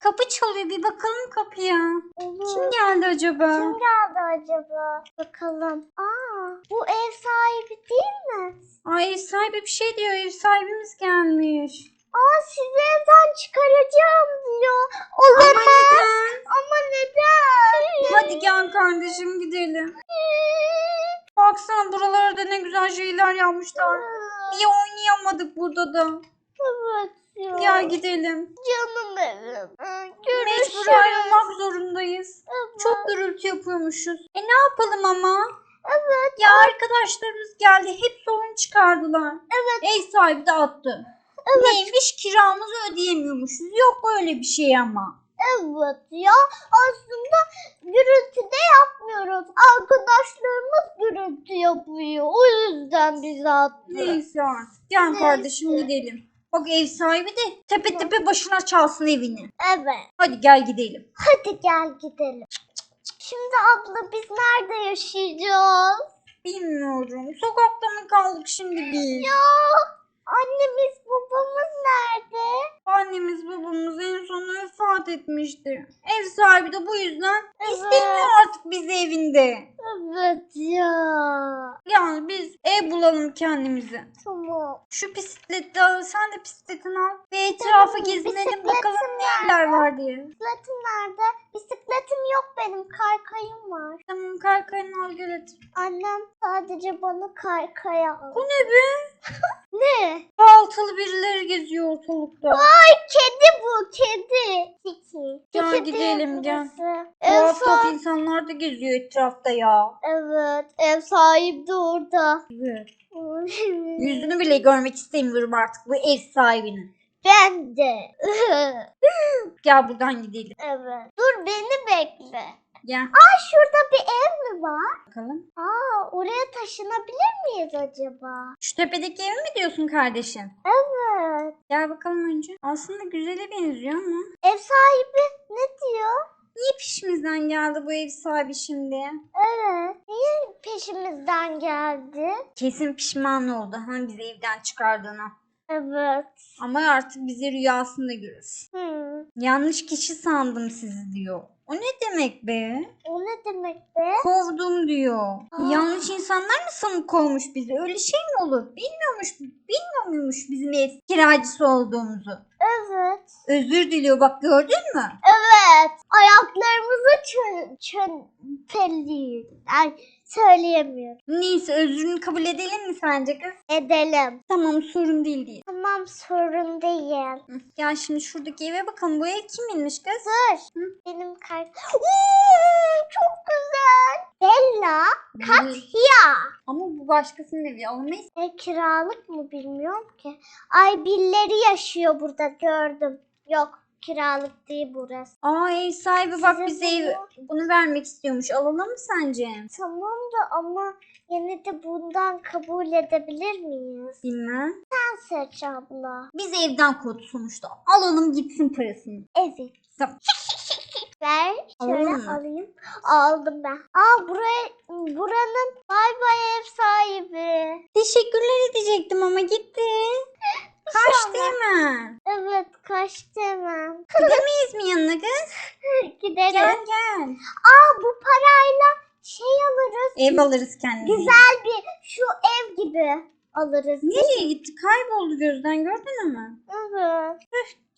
Kapı çalıyor bir bakalım kapıya. Olur. Kim geldi acaba? Kim geldi acaba? Bakalım. Aa, bu ev sahibi değil mi? Ay ev sahibi bir şey diyor. Ev sahibimiz gelmiş. Aa sizi evden çıkaracağım diyor. Ama Olamaz. neden? Ama neden? Hadi gel kardeşim gidelim. Baksana buralarda ne güzel şeyler yapmışlar. Niye oynayamadık burada da? Evet ya. Gidelim. Canım evim. Mecbur Görüşürüz. ayrılmak zorundayız. Evet. Çok gürültü yapıyormuşuz. E ne yapalım ama? Evet. Ya arkadaşlarımız geldi. Hep sorun çıkardılar. Evet. Ev sahibi de attı. Evet. Neymiş kiramızı ödeyemiyormuşuz. Yok öyle bir şey ama. Evet ya aslında gürültü de yapmıyoruz. Arkadaşlarımız gürültü yapıyor. O yüzden bizi attı. Neyse artık. Gel Neyse. kardeşim gidelim. Bak ev sahibi de tepe tepe başına çalsın evini. Evet. Hadi gel gidelim. Hadi gel gidelim. Şimdi abla biz nerede yaşayacağız? Bilmiyorum. Sokakta mı kaldık şimdi biz? Ya annemiz babamız nerede? Annemiz babamız en son vefat etmişti. Ev sahibi de bu yüzden Evet. istemiyor artık bizi evinde. Evet ya. Ev bulalım kendimize. Tamam. Şu bisikleti al, sen de bisikletini al. Ve etrafı Tamam, gezinelim bisikletim bakalım ne evler var diye. Bisikletim nerede? Bisikletim yok benim. Kaykayım var. Tamam kaykayını al hadi. Annem sadece bana kaykaya al. Bu ne be? Ne? Baltalı birileri geziyor ortalıkta. Ay kedi bu kedi. Kiki. Gel Kiki gidelim, gel. burası. Ev, Tuhaf tuhaf sahibi. insanlar da geziyor etrafta ya. Evet. Ev sahibi de orada. Evet. Yüzünü bile görmek istemiyorum artık bu ev sahibinin. ben de. Gel buradan gidelim. evet. Dur beni bekle. Gel Aa şurada bir ev mi var? bakalım. Aa oraya taşınabilir miyiz acaba? Şu tepedeki evi mi diyorsun kardeşim? Evet. Gel bakalım önce. Aslında güzele benziyor ama. Ev sahibi ne diyor? Niye peşimizden geldi bu ev sahibi şimdi? Evet. Niye peşimizden geldi? Kesin pişman oldu hani bizi evden çıkardığına. Evet. Ama artık bizi rüyasında görür. Hmm. Yanlış kişi sandım sizi diyor. O ne demek be? O ne demek be? Kovdum diyor. Aa. Yanlış insanlar mı sanıp kovmuş bizi? Öyle şey mi olur? Bilmiyormuş, bilmiyor muymuş bizim ev kiracısı olduğumuzu? Evet. Özür diliyor bak gördün mü? Evet. Ayaklarımızı çön, çönteliyor. Ay söyleyemiyorum. Neyse özrünü kabul edelim mi sence kız? Edelim. Tamam sorun değil diye. Tamam sorun değil. Hı, Gel şimdi şuradaki eve bakalım. Bu ev kiminmiş kız? Dur. Hı? Benim kart. Oo, çok güzel. Bella Katya. Ama bu başkasının evi alamayız. E, kiralık mı bilmiyorum ki. Ay birileri yaşıyor burada gördüm. Yok kiralık değil burası. Aa ev sahibi bak Size bize ev, bunu- bunu vermek istiyormuş. Alalım mı sence? Tamam da ama yine de bundan kabul edebilir miyiz? Bilmem. Sen seç abla. Biz evden kod sonuçta. Alalım gitsin parasını. Evet. Tamam. Ver şöyle Alalım mı? alayım. Aldım ben. Aa buraya buranın bay bay ev sahibi. Teşekkürler edecektim ama gitti. Kaçtı hemen. Evet kaçtı hemen. Gidemeyiz mi yanına kız? Gidelim. Gel gel. Aa bu parayla şey alırız. Ev alırız kendimize. Güzel bir şu ev gibi alırız. Nereye gitti? Kayboldu gözden gördün mü? Evet.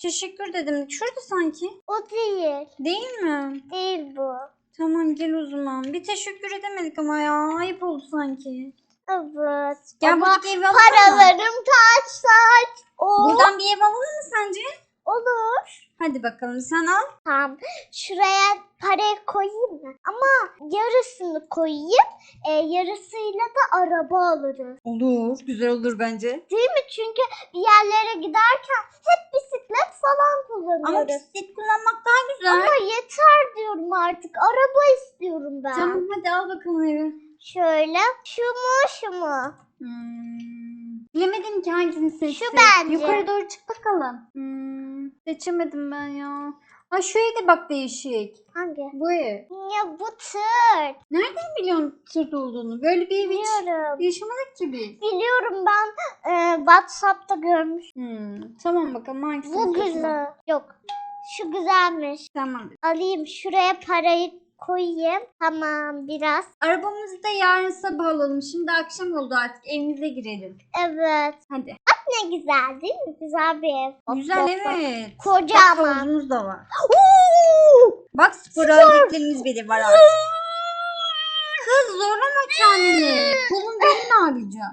Teşekkür dedim. Şurada sanki. O değil. Değil mi? Değil bu. Tamam gel o zaman. Bir teşekkür edemedik ama ya. Ayıp oldu sanki. Evet. Gel Ama buradaki evi alalım mı? paralarım taç taç. Oo, Buradan bir ev alalım mı sence? olur. Hadi bakalım sen al. Tamam. Şuraya parayı koyayım mı? Ama yarısını koyayım. E, yarısıyla da araba alırız. Olur. Güzel olur bence. Değil mi? Çünkü bir yerlere giderken hep bisiklet falan Ama kullanıyoruz. bisiklet kullanmak daha güzel. Ama yeter diyorum artık. Araba istiyorum ben. Tamam hadi al bakalım evi. Şöyle. Şu mu şu mu? Hmm. Bilemedim ki hangisini seçsin. Şu bence. Yukarı doğru çık bakalım. Hmm. Seçemedim ben ya. Ha şu ev de bak değişik. Hangi? Bu ev. Ya bu tır. Nereden biliyorsun tırt olduğunu? Böyle bir ev hiç Biliyorum. yaşamadık ki biz. Biliyorum ben e, Whatsapp'ta görmüştüm. Hmm. Tamam bakalım hangisini Bu güzel. Yok. Şu güzelmiş. Tamam. Alayım şuraya parayı koyayım. Tamam biraz. Arabamızı da yarın sabah alalım. Şimdi akşam oldu artık. Evimize girelim. Evet. Hadi. Ne güzel değil mi? Güzel bir ev. Hop, Güzel hop. evet. Bak Kocaman. havuzumuz da var. Oo! Bak spor aletlerimiz bile var artık. Kız zorlama kendini. Kolun belin ağrıyacak.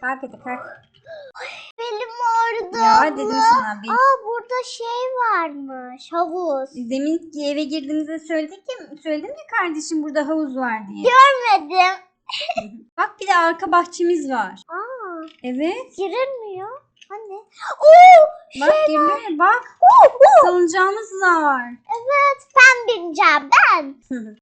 Kalk hadi kalk. Benim orada. Ya dedim sana. Bir... Aa burada şey varmış. Havuz. Demin ki eve girdiğimizde söyledik ya, söyledim ya kardeşim burada havuz var diye. Görmedim. Bak bir de arka bahçemiz var. Aa Evet. girilmiyor. Hani? Oo! Bak girmiyor bak. Oo, oo. Salıncağımız var. Evet ben bineceğim ben.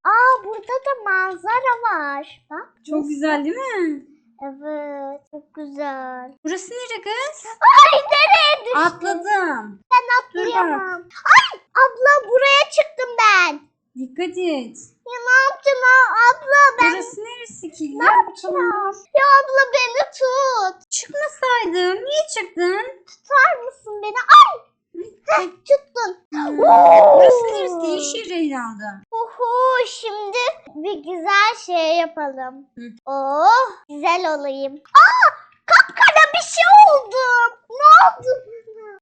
Aa burada da manzara var. Bak. Çok güzel değil mi? Evet çok güzel. Burası nere kız? Ay nereye düştüm? Atladım. Ben atlayamam. Ay abla buraya çıktım ben. Dikkat et. Ya ne yaptın abla ben Burası neresi ki? ne Ya, yapacağım? Ya abla beni tut. Çıkmasaydım. Niye çıktın? Tutar mısın beni? Ay. Heh, tuttun. Neresi? Yeşil herhalde. Uhu şimdi bir güzel şey yapalım. Hı. Oh güzel olayım. Aa kapkara bir şey oldum. Ne oldu?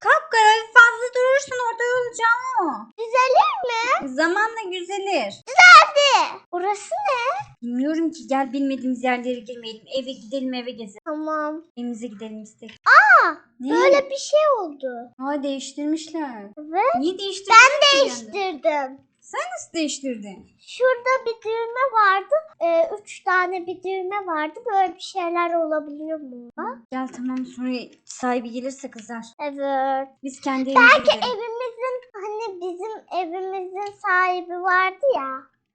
Kapkara fazla durursun orada olacağım o. Düzelir mi? Zamanla güzelir. Hadi. Burası ne? Bilmiyorum ki gel bilmediğimiz yerlere girmeyelim. Eve gidelim eve gezelim. Tamam. Evimize gidelim istek. Aa Ne? böyle bir şey oldu. Ha değiştirmişler. Evet. Niye değiştirdin? Ben değiştirdim. Sen nasıl değiştirdin? Şurada bir düğme vardı. Ee, üç tane bir düğme vardı. Böyle bir şeyler olabiliyor mu? Bak. Gel tamam sonra sahibi gelirse kızar. Evet. Biz kendi evimize Belki gidelim. evimizin hani bizim evimizin sahibi vardı ya.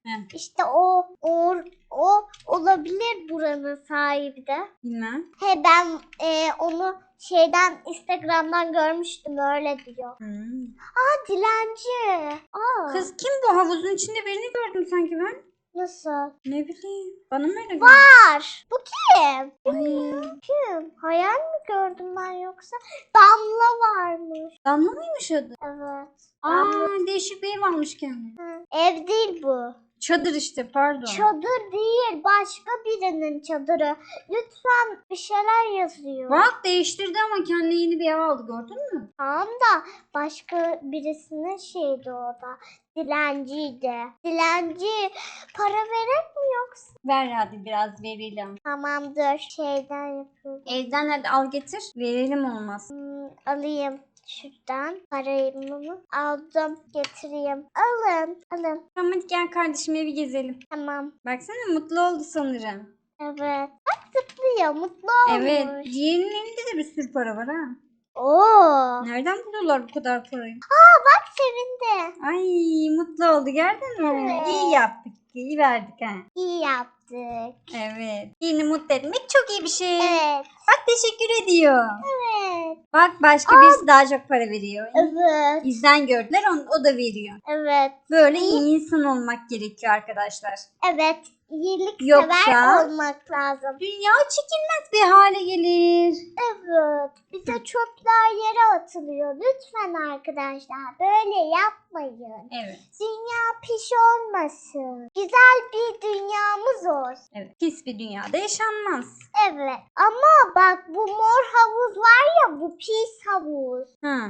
He. İşte o o o olabilir buranın sahibi de. Bilmem. He ben e, onu şeyden Instagram'dan görmüştüm öyle diyor. Hmm. Aa dilenci. Aa, Kız kim bu havuzun içinde birini gördüm sanki ben. nasıl? Ne bileyim. Bana mı öyle geldi? Var. Bu kim? Ay, Kim? Hayal mi gördüm ben yoksa? Damla varmış. Damla mıymış adı? Evet. Aa değişik bir ev almış kendine. Hı. Ev değil bu. Çadır işte pardon. Çadır değil, başka birinin çadırı. Lütfen bir şeyler yazıyor. Bak değiştirdi ama kendine yeni bir ev aldı gördün mü? Tamam da başka birisinin şeydi o da. Dilenciydi. Dilenci para verir mi yoksa? Ver hadi biraz verelim. Tamamdır. Şeyden yapıyorum. Evden hadi al getir. Verelim olmaz. Hmm, alayım şuradan parayımı aldım getireyim. Alın alın. Tamam hadi gel kardeşim evi gezelim. Tamam. Baksana mutlu oldu sanırım. Evet. Bak zıplıyor mutlu olmuş. Evet. Diğerinin elinde de bir sürü para var ha. Oo. Nereden buluyorlar bu kadar parayı? Bak sevindi. Ay mutlu oldu gördün mü? Evet. İyi yaptık. iyi verdik ha. İyi yaptık. Evet. Birini mutlu etmek çok iyi bir şey. Evet. Bak teşekkür ediyor. Evet. Bak başka birisi daha çok para veriyor. Evet. Bizden gördüler on, o da veriyor. Evet. Böyle iyi insan olmak gerekiyor arkadaşlar. Evet. İyilik Yoksa- sever olmak lazım. Dünya çekilmez bir hale gelir. Evet. Bize çöpler yere atılıyor. Lütfen arkadaşlar böyle yapmayın. Evet. Dünya piş olmasın. Güzel bir dünyamız olsun. Evet. Pis bir dünyada yaşanmaz. Evet. Ama bak bu mor havuz var ya bu pis havuz. Ha.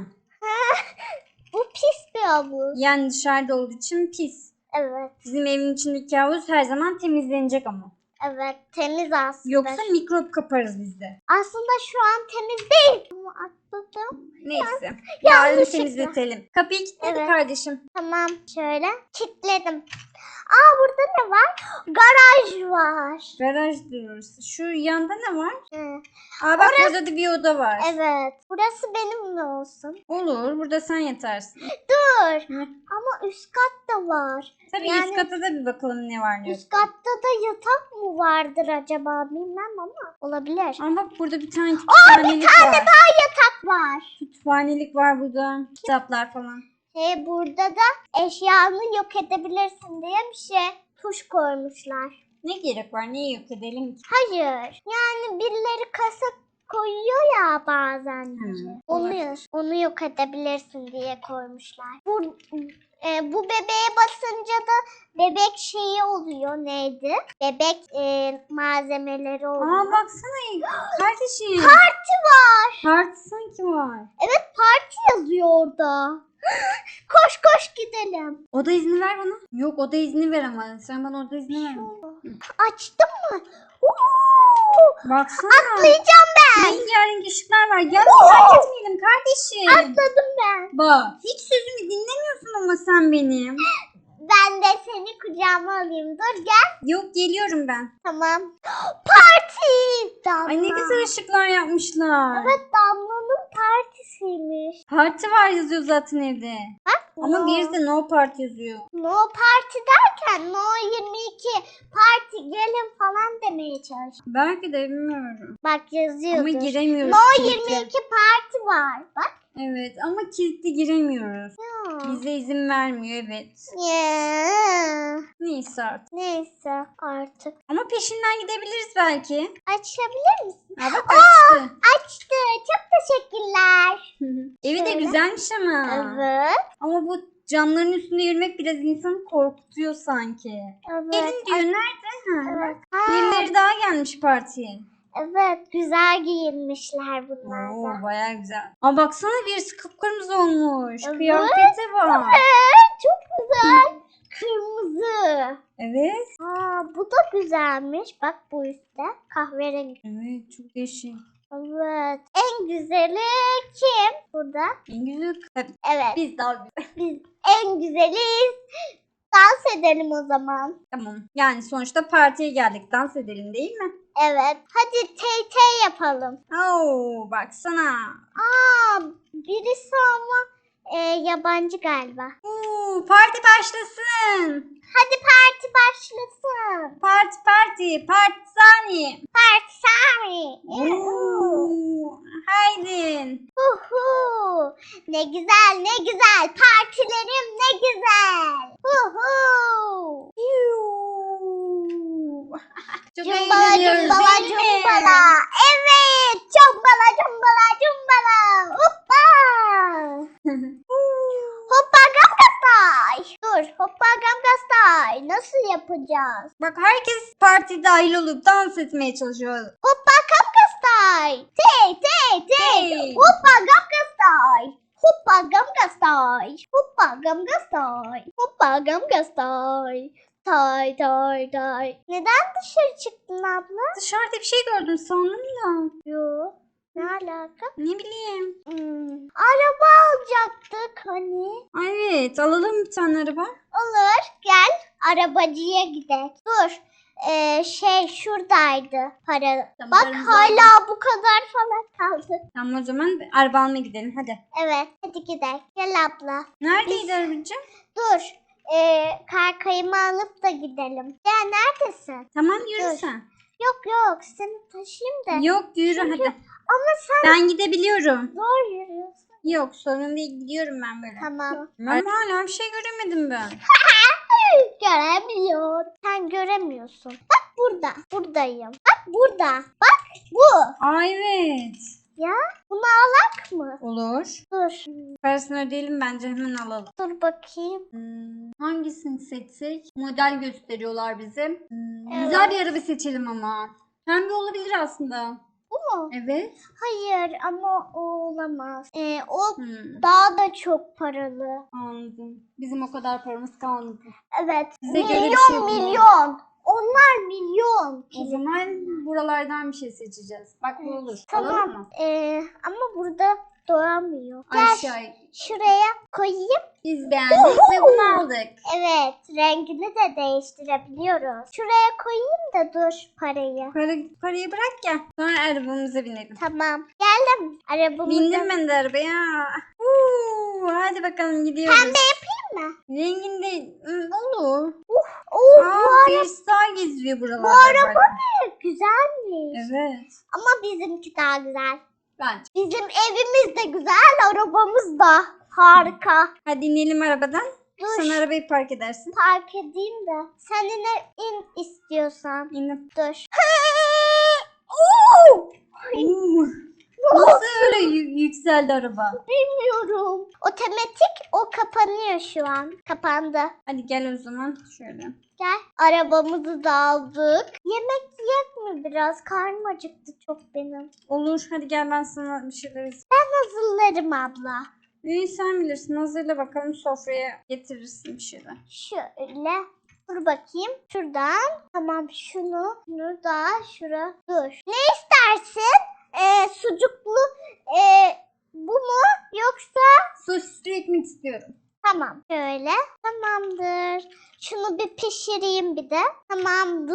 Bu pis bir havuz. Yani dışarıda olduğu için pis. Evet. Bizim evin içindeki havuz her zaman temizlenecek ama. Evet. Temiz aslında. Yoksa mikrop kaparız biz de. Aslında şu an temiz değil. Ama atladım. Neyse. Yarın yanlışlıkla. temizletelim. Kapıyı kilitledi Evet. kardeşim. Tamam şöyle kilitledim. Aa burada ne var? Garaj var. Garaj diyoruz. Şu yanda ne var? Hı. Aa bak burada da bir oda var. Evet. Burası benim mi olsun? Olur. Burada sen yatarsın. Dur. Hı. Ama üst kat da var. Tabii Yani- üst kata da bir bakalım ne var ne yok. Üst katta da yatak mı vardır acaba bilmem ama olabilir. Ama bak burada bir tane kütüphanelik var. Yatak var. Kütüphanelik var burada. Kitaplar falan. He burada da eşyanı yok edebilirsin diye bir şey tuş koymuşlar. Ne gerek var? Niye yok edelim ki? Hayır. Yani birileri kasa koyuyor ya bazen. Hı. Onu, olabilir. onu yok edebilirsin diye koymuşlar. Bu, e, bu bebeğe basınca da bebek şeyi oluyor neydi? Bebek e, malzemeleri oluyor. Aa baksana kardeşim. Parti var. Parti sanki var. Evet parti yazıyor orada. koş koş gidelim. Oda izni ver bana. Yok oda izni ver ama. Sen bana oda izni ver. Açtın mı? Baksana. Atlayacağım ben. Rengarenk ışıklar var. Gel fark etmeyelim kardeşim. Atladım ben. Bak hiç sözümü dinlemiyorsun ama sen benim. Ben de seni kucağıma alayım. Dur gel. Yok geliyorum ben. Tamam. Parti. Damla. Ay ne güzel ışıklar yapmışlar. Evet Damla'nın partisiymiş. Parti var yazıyor zaten evde. Bak. Ama no. bir de no party yazıyor. No parti derken no 22 parti gelin falan demeye çalış. Belki de bilmiyorum. Bak yazıyordur. Ama giremiyoruz. No kilitli. 22 parti var. Bak. Evet ama kilitli giremiyoruz. Ya. Bize izin vermiyor evet. Ya. Neyse artık. Neyse artık. Ama peşinden gidebiliriz belki. Açabilir misin? Ha bak açtı. Açtı. Çok teşekkürler. Evi de Şöyle. güzelmiş ama. Evet. Ama bu camların üstünde yürümek biraz insanı korkutuyor sanki. Evet. Gelin diyor nerede? Ha. Evet. Ha, Birileri daha gelmiş partiye. Evet. Güzel giyinmişler bunlar Oo da. baya güzel. Ama baksana birisi kıpkırmızı olmuş. Evet. Kıyafeti var. Evet. Çok güzel. Kırmızı. Evet. Aa, bu da güzelmiş. Bak bu üstte. Kahverengi. Evet çok değişik. Evet. En güzeli kim? Burada. En güzel tabii Evet. biz daha güzel. Biz en güzeliyiz. Dans edelim o zaman. Tamam. Yani sonuçta partiye geldik. Dans edelim değil mi? Evet. Hadi tey yapalım. Oo baksana. Aa, birisi ama e, yabancı galiba. Oo, parti başlasın. Hadi parti başlasın. Parti parti. Partizani. Parti Sami. Oo, Haydin. Huhu. Ne güzel ne güzel. Partilerim ne güzel. Huhu. Yuu. Çok Cumbala eğleniyoruz cumbala değil mi? cumbala. Evet. Cumbala cumbala cumbala. Hoppa. Hoppa gamgastay. Dur hoppa gamgastay. Nasıl yapacağız? Bak herkes parti dahil olup dans etmeye çalışıyor. Hoppa gamgastay. Tey tey tey. Hoppa gamgastay. Hoppa gamgastay. Hoppa gamgastay. Hoppa gamgastay. Tay tay tay. Neden dışarı çıktın abla? Dışarıda bir şey gördüm sandım da. Yo. Ne alaka? Ne bileyim. Hmm, araba alacaktık hani. Ay, Evet alalım bir tane araba. Olur gel arabacıya gidelim. Dur. Ee, şey şuradaydı para. Tamam, Bak paramızı hala bu kadar falan kaldı. Tamam o zaman araba almaya gidelim hadi. Evet hadi gidelim. Gel abla. Neredeydi arabacığım? Dur. Ee, kaykayımı alıp da gidelim. Ya neredesin? Tamam yürü Dur. sen. Yok yok seni taşıyayım da. Yok yürü Çünkü- hadi. Ama sen Ben gidebiliyorum. zor yürüyorsun. Yok sorun değil gidiyorum ben böyle. Tamam. Ama hala bir şey göremedim ben. Göremiyor. Sen göremiyorsun. Bak burada. Buradayım. Bak burada. Bak bu. Aa evet. Ya bunu alak mı? Olur. Dur. Parasını ödeyelim bence hemen alalım. Dur bakayım. Hmm, hangisini seçsek? Model gösteriyorlar bize. Hmm, Evet. Güzel bir araba seçelim ama. Pembe olabilir aslında. Bu mu? Evet. Hayır ama o olamaz. Ee, o Hmm, daha da çok paralı. anladım. Bizim o kadar paramız kalmadı. Evet. Bize göre bir milyon şey bu. milyon. Onlar milyon. O zaman buralardan bir şey seçeceğiz. Bak bu olur. Alalım Tamam. mı? Ee, ama burada doyamıyor. Gel Aşağı. şuraya koyayım. Biz beğendik ve bunu aldık. Evet, rengini de değiştirebiliyoruz. Şuraya koyayım da dur parayı. Para, parayı bırak gel. Sonra arabamıza binelim. Tamam. Geldim. Arabamıza. Bindim ben de arabaya. Uuu, hadi bakalım gidiyoruz. Pembe yapayım mı? Renginde hmm, olur. Oo, Aa, bu, ara- birisi daha geziyor buralarda. bu araba ne? Güzelmiş. Evet. Ama bizimki daha güzel. Bence. Bizim evimiz de güzel, arabamız da harika. Hadi inelim arabadan. Dur. Sen arabayı park edersin. Park edeyim de. Sen yine in istiyorsan. İndim. Dur. Oo! Uuu. Nasıl öyle yü- yükseldi araba? Bilmiyorum. Otomatik o kapanıyor şu an. Kapandı. Hadi gel o zaman şöyle. Gel. Arabamızı da aldık. Yemek yiyek mi biraz? Karnım acıktı çok benim. Olur hadi gel ben sana bir şeyler ısmarlayayım. Hazırlarım abla. İyi sen bilirsin hazırla bakalım sofraya getirirsin bir şeyler. Şöyle. Dur bakayım. Şuradan. Tamam şunu. Şunu da şura. Dur. Ne istersin? Ee, sucuklu ee, bu mu? Yoksa Sosisli ekmek istiyorum. Tamam. Şöyle. Tamamdır. Şunu bir pişireyim bir de. Tamam.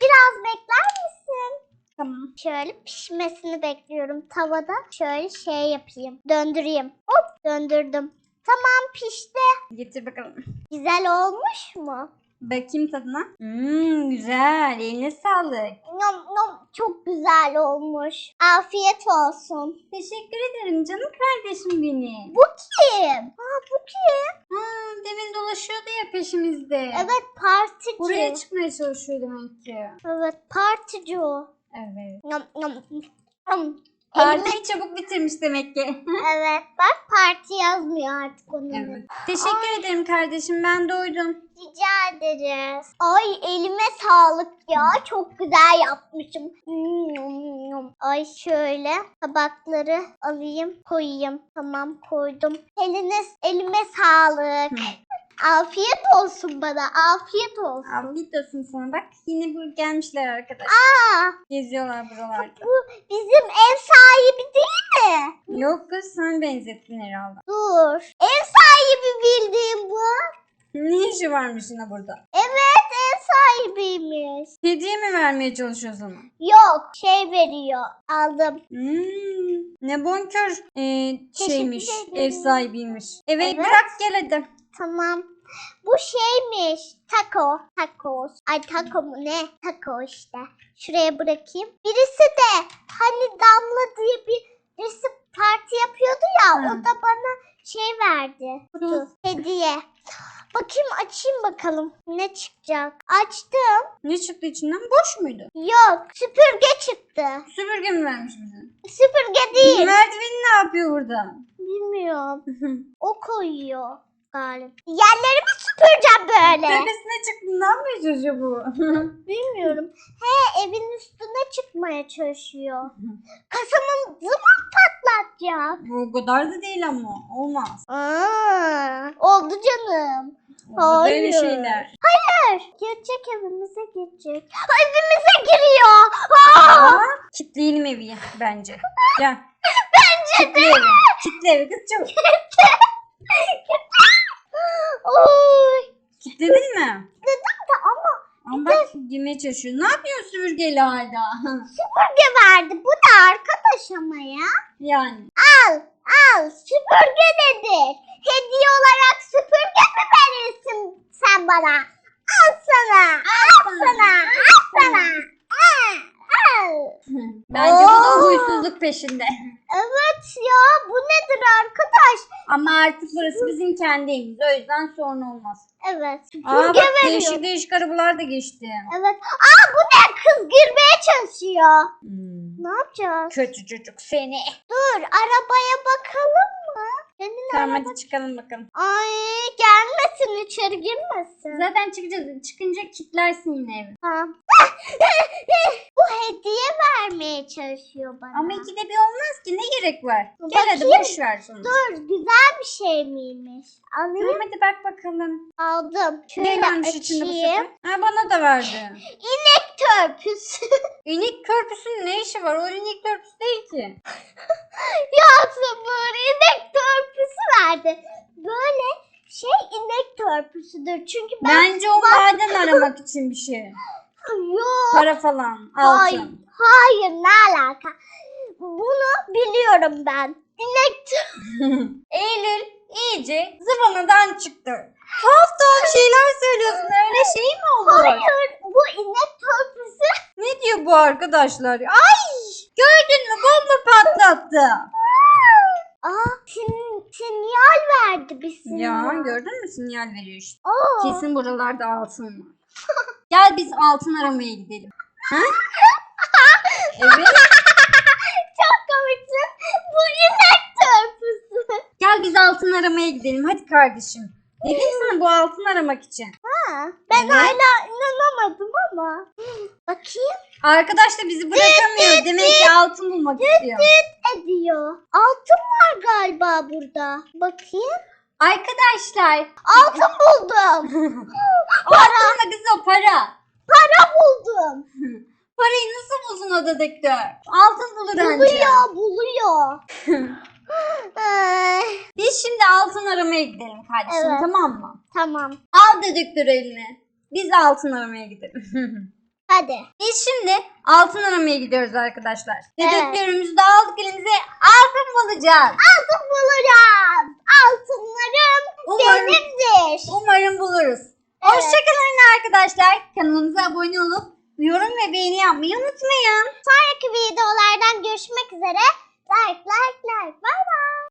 Biraz bekler misin? Tamam. Şöyle pişmesini bekliyorum tavada. Şöyle şey yapayım. Döndüreyim. Hop döndürdüm. Tamam pişti. Getir bakalım. Güzel olmuş mu? Bakayım tadına. Mmm güzel. Eline sağlık. Nom nom çok güzel olmuş. Afiyet olsun. Teşekkür ederim canım kardeşim benim. Bu kim? Aa bu kim? Ha, demin dolaşıyordu ya peşimizde. Evet partici. Buraya çıkmaya çalışıyor demek ki. Evet partici o. Evet. Nom nom nom. Partiyi çabuk bitirmiş demek ki. Evet bak parti yazmıyor artık onun. evet. Teşekkür ederim kardeşim ben doydum. Rica ederiz. Ay elime sağlık ya. Çok güzel yapmışım. Ay şöyle tabakları alayım koyayım. Tamam koydum. Eline, elime sağlık. Afiyet olsun bana. Afiyet olsun. Afiyet olsun sana bak. Yine bu gelmişler arkadaş. Aa, Geziyorlar buralarda. bu bizim ev sahibi değil mi? Yok kız sen benzettin herhalde. Dur. Ev sahibi bildiğim bu. Ne işi varmış yine burada? Evet ev sahibiymiş. Hediye mi vermeye çalışıyor sana? Yok şey veriyor. Aldım. Hmm, ne bonkör ee, şeymiş. ederim. Ev sahibiymiş. Eve Evet. bırak gel hadi. Tamam. Bu şeymiş. Taco. Tacos. Ay taco mu ne? Taco işte. Şuraya bırakayım. Birisi de hani Damla diye bir birisi parti yapıyordu ya. Hı. O da bana şey verdi. Kutu. Hı. Hediye. Bakayım açayım bakalım. Ne çıkacak? Açtım. Ne çıktı içinden? Boş muydu? Yok. Süpürge çıktı. Süpürge mi vermiş bize? Süpürge değil. Merdiveni ne yapıyor burada? Bilmiyorum. O koyuyor galiba. Yerlerimi süpüreceğim böyle. Tepesine çıktı. Ne yapmaya çalışıyor bu? Bilmiyorum. He evin üstüne çıkmaya çalışıyor. Kasamın zaman patlatacak. bu kadar da değil ama. Olmaz. Aa, oldu canım. Olmaz Böyle Hayır. şeyler. Hayır. Girecek evimize girecek. Evimize giriyor. Aa! Aa, kitleyelim evi bence. Gel. Bence Kitle evi. Kitle evi kız çabuk. Oy. Mi? Dedim de ama Ama bak girmeye çalışıyor. Ne yapıyorsun süpürgeyle hala? süpürge verdi. Bu da arkadaş ama ya. yani. Al, al. Süpürge nedir? Hediye olarak süpürge mi verirsin sen bana? Al sana, al sana, al sana. Al, al. Bence bu da huysuzluk peşinde. Evet ya, bu nedir arkadaş? Ama artık burası bizim kendi evimiz. O yüzden sorun olmaz. Evet, Aa süpürge bak veriyor. değişik değişik arabalar da geçti. Evet. Aa bu ne? Kız girmeye çalışıyor. Hmm. Ne yapacağız? Kötü çocuk seni. Dur, arabaya bakalım mı? Senin Tamam araba... hadi çıkalım bakalım. Ay gelmesin, içeri girmesin. Zaten çıkacağız. Çıkınca kitlersin yine evi. Tamam. Bu hediye vermeye çalışıyor bana. Ama ikide bir olmaz ki. Ne gerek var? Gel hadi Bakayım. boş ver sonra. Dur güzel bir şey miymiş? Alayım. Tamam hadi bak bakalım. Aldım. Ne Şöyle varmış içinde bu açayım. sefer? Ha bana da verdi. İnek törpüsü. İnek körpüsünün ne işi var? O inek körpüsü değil ki. ya sabır inek törpüsü verdi. Böyle şey inek törpüsüdür. Çünkü ben... Bence o maden aramak için bir şey. Yok. Para falan, Hayır. altın. Hayır ne alaka? Bunu biliyorum ben. İnek Eylül iyice zıvanadan çıktı. Tuhaf tuhaf şeyler söylüyorsun. Öyle şey mi olur? Hayır bu inek törpüsü. Ne diyor bu arkadaşlar? Ay! Gördün mü? Bomba patlattı. Aa sin- sinyal verdi bir sinyal. Ya gördün mü? Sinyal veriyor işte. Oo. Kesin buralarda altın var. Gel biz altın aramaya gidelim. Ha? Evet. bulamamışım. Bu inek törpüsü. Gel biz altın aramaya gidelim hadi kardeşim. Dedim sana bu altın aramak için. Ha, ben Evet. hala inanamadım ama. Bakayım. Arkadaş da bizi bırakamıyor. Demek ki altın bulmak istiyor. ediyor. Altın var galiba burada. Bakayım. Arkadaşlar. Altın buldum. Altın da kız o para. Para buldum. Parayı nasıl bulsun o dedektör? Altın bulur anca. Buluyor, buluyor. Ay, Biz şimdi altın aramaya gidelim kardeşim Evet. tamam mı? tamam. Al dedektör eline. Biz altın aramaya gidelim. Hadi. Biz şimdi altın aramaya gidiyoruz arkadaşlar. Evet. Dedektörümüzü de aldık elimize altın bulacağız. Altın bulacağız. Altınlarım Umarım, benimdir. umarım buluruz. Evet. Hoşçakalın arkadaşlar. Kanalımıza abone olup yorum ve beğeni yapmayı unutmayın. Sonraki videolardan görüşmek üzere. Like like like. Bye bye.